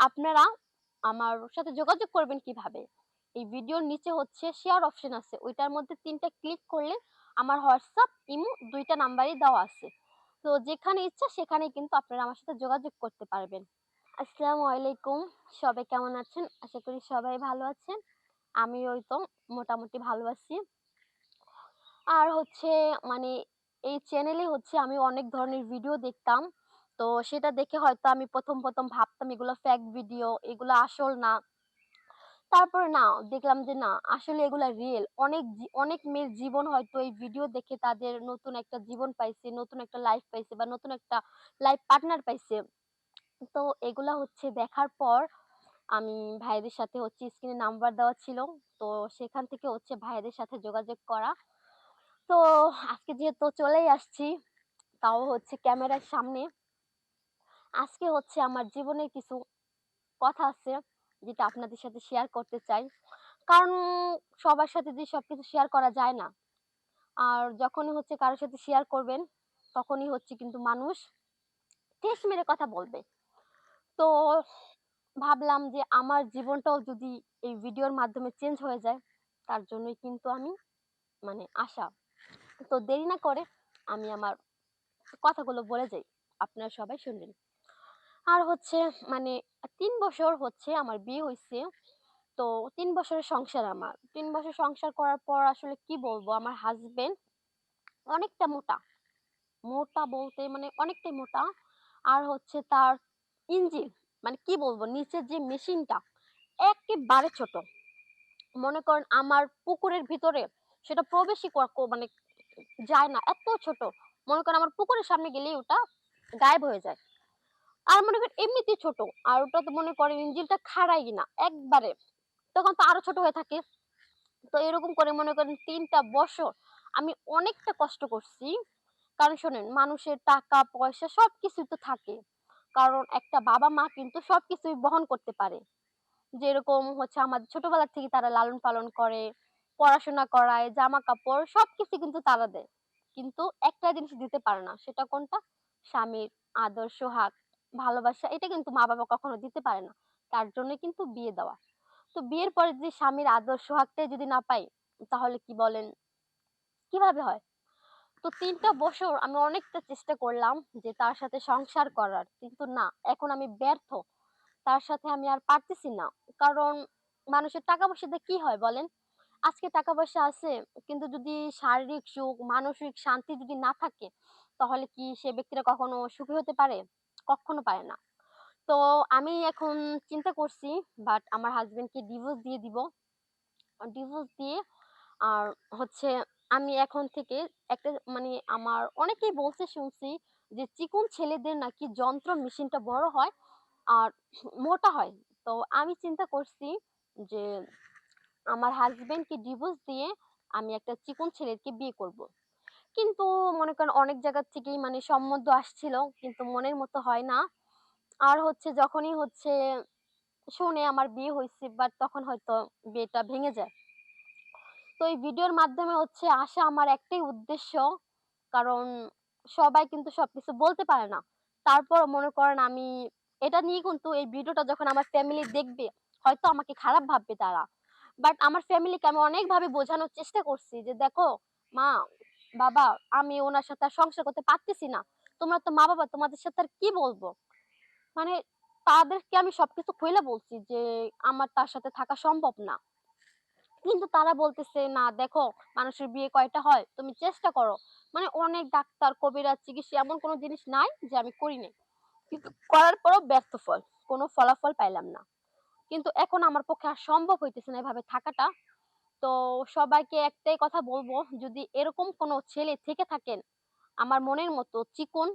আপনারা আমার সাথে যোগাযোগ করবেন কীভাবে? এই ভিডিওর নিচে হচ্ছে শেয়ার অপশন আছে। ওইটার মধ্যে ৩ টা ক্লিক করলে আমার হোয়াটসঅ্যাপ ইমো ২ টা নাম্বারই দেওয়া আছে। তো যেখানে ইচ্ছা সেখানে কিন্তু আপনারা আমার সাথে যোগাযোগ করতে পারবেন। আসসালামু আলাইকুম। সবাই কেমন আছেন? আশা করি সবাই ভালো আছেন। আমি ওই তো মোটামুটি ভালো আছি। আর হচ্ছে মানে এই চ্যানেলে হচ্ছে আমি অনেক ধরনের ভিডিও দেখতাম। তো সেটা দেখে হয়তো আমি ১ম, ১ম ভাবতাম এগুলো ফেক ভিডিও, এগুলো আসল না। তারপরে না দেখলাম যে না আসলে এগুলা রিয়েল। অনেক অনেক মেয়ের জীবন হয়তো এই ভিডিও দেখে তাদের নতুন একটা জীবন পাইছে, নতুন একটা লাইফ পাইছে বা নতুন একটা লাইফ পার্টনার পাইছে। তো এগুলা হচ্ছে দেখার পর আমি ভাইদের সাথে হচ্ছে স্ক্রিনে নাম্বার দেওয়া ছিল। তো সেখান থেকে হচ্ছে ভাইদের সাথে যোগাযোগ করা। তো আজকে যেহেতু চলেই আসছি, তাও হচ্ছে ক্যামেরার সামনে। আজকে হচ্ছে আমার জীবনের কিছু কথা আছে যেটা আপনাদের সাথে শেয়ার করতে চাই। কারণ সবার সাথে যে সব কিছু শেয়ার করা যায় না। আর যখনই হচ্ছে কারোর সাথে শেয়ার করবেন, তখনই হচ্ছে কিন্তু মানুষ ঠেস মেরে কথা বলবে। তো ভাবলাম যে আমার জীবনটাও যদি এই ভিডিওর মাধ্যমে চেঞ্জ হয়ে যায়, তার জন্যই কিন্তু আমি মানে আশা তো দেরি না করে আমি আমার কথাগুলো বলে যাই। আপনারা সবাই শুনবেন। আর হচ্ছে মানে তিন বছর হচ্ছে আমার বিয়ে হয়েছে তো তিন বছরের সংসার আমার। তিন বছর সংসার করার পর আসলে কি বলব আমার হাজবেন্ড অনেকটা মোটা। মোটা বলতে মানে অনেকটাই মোটা। আর হচ্ছে তার ইঞ্জিন মানে কি বলব নিচের যে মেশিনটা একেবারে ছোট। মনে করেন আমার পুকুরের ভিতরে সেটা প্রবেশই মানে যায় না। এত ছোট। মনে করেন আমার পুকুরের সামনে গেলেই ওটা গায়েব হয়ে যায়। আর মনে করেন এমনিতেই ছোট। আর ওটা তো মনে করেন ইঞ্জিনটা খাড়াই না একবারে। তখন তো আরও ছোট হয়ে থাকে। তো এরকম করে মনে করেন তিনটা বছর আমি অনেকটা কষ্ট করছি। কারণ শোনেন মানুষের টাকা পয়সা সবকিছুই তো থাকে। কারণ একটা বাবা-মা কিন্তু সবকিছুই বহন করতে পারে। যেরকম হচ্ছে আমাদের ছোটবেলা থেকে তারা লালন-পালন করে, পড়াশোনা করায়, জামা-কাপড় সবকিছু কিন্তু তারা দেয়। কিন্তু একটা জিনিস দিতে পারে না। সেটা কোনটা? স্বামীর আদর, সোহাগ, ভালোবাসা এটা কিন্তু মা-বাবা কখনো দিতে পারে না। তার জন্য কিন্তু বিয়ে দেওয়া। তো বিয়ের পরে যদি স্বামীর আদর সোহাগটাই যদি না পাই, তাহলে কি বলেন কীভাবে হয়? তো তিনটা বছর আমি অনেকটা চেষ্টা করলাম যে তার সাথে সংসার করার। কিন্তু না, এখন আমি ব্যর্থ। তার সাথে আমি আর পারতেছি না। কারণ মানুষের টাকা পয়সাতে কি হয় বলেন? আজকে টাকা-পয়সা আছে কিন্তু যদি শারীরিক সুখ, মানসিক শান্তি যদি না থাকে, তাহলে কি সে ব্যক্তিরা কখনো সুখী হতে পারে? কক্ষনো পারে না। তো আমি এখন চিন্তা করছি বাট আমার হাসব্যান্ডকে ডিভোর্স দিয়ে দিব। ডিভোর্স দিয়ে, আর হচ্ছে আমি এখন থেকে একটা মানে আমার অনেকেই বলছে শুনছি যে চিকন ছেলেদের নাকি যন্ত্র মেশিনটা বড় হয় আর মোটা হয়। তো আমি চিন্তা করছি যে আমার হাসব্যান্ডকে ডিভোর্স দিয়ে আমি একটা চিকন ছেলেকে বিয়ে করব। কিন্তু মনে করেন অনেক জায়গা থেকেই মানে সম্বন্ধ আসছিল কিন্তু মনের মতো হয় না। আর হচ্ছে যখনই হচ্ছে শুনে আমার বিয়ে হইছে বাট তখন হয়তো বিয়েটা ভেঙে যায়। তো এই ভিডিওর মাধ্যমে হচ্ছে আসা আমার একটাই উদ্দেশ্য। কারণ সবাই কিন্তু সবকিছু বলতে পারে না। তারপর মনে করেন আমি এটা নিয়ে কিন্তু এই ভিডিওটা যখন আমার ফ্যামিলি দেখবে, হয়তো আমাকে খারাপ ভাববে তারা। বাট আমার ফ্যামিলিকে আমি অনেকভাবে বোঝানোর চেষ্টা করছি যে, "দেখো মা, বাবা আমি উনার সাথে সংসার করতে পারতেছি না। তোমরা তো মা-বাবা তোমাদের সাথে কি বলব?" মানে তাদেরকে আমি সবকিছু খুইলা বলছি যে, আমার তার সাথে থাকা সম্ভব না। কিন্তু তারা বলতেছে, "না দেখো মানুষের বিয়ে কয়টা হয়? তুমি চেষ্টা করো।" মানে অনেক ডাক্তার, কবিরাজ, চিকিৎসা এমন কোন জিনিস নাই যে আমি করি নাই। কিন্তু করার পরও ব্যর্থ ফল। কোনো ফলাফল পাইলাম না। কিন্তু এখন আমার পক্ষে আর সম্ভব হইতেছে না এভাবে থাকাটা। তো সবাইকে একটাই কথা বলব, যদি এরকম কোন ছেলে থেকে থাকেন, আমার মনের মতো চিকন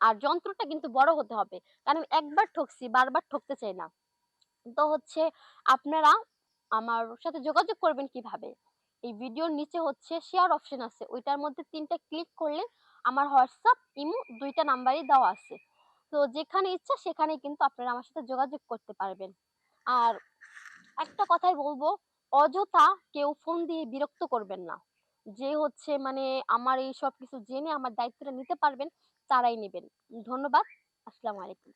আর যন্ত্রটা কিন্তু বড় হতে হবে। কারণ একবার ঠকছি, বারবার ঠকতে চাই না। তো হচ্ছে আপনারা আমার সাথে যোগাযোগ করবেন কীভাবে? এই ভিডিওর নিচে হচ্ছে শেয়ার অপশন আছে। ওইটার মধ্যে ৩ টা ক্লিক করলে আমার হোয়াটসঅ্যাপ ইমো ২ টা নাম্বারই দেওয়া আছে। তো যেখানে ইচ্ছা সেখানে কিন্তু আপনারা আমার সাথে যোগাযোগ করতে পারবেন। আর একটা কথাই বলব, অযথা কেউ ফোন দিয়ে বিরক্ত করবেন না। যে হচ্ছে মানে আমার এই সব কিছু জেনে আমার দায়িত্বটা নিতে পারবেন, তারাই নেবেন ধন্যবাদ। আসসালামু আলাইকুম।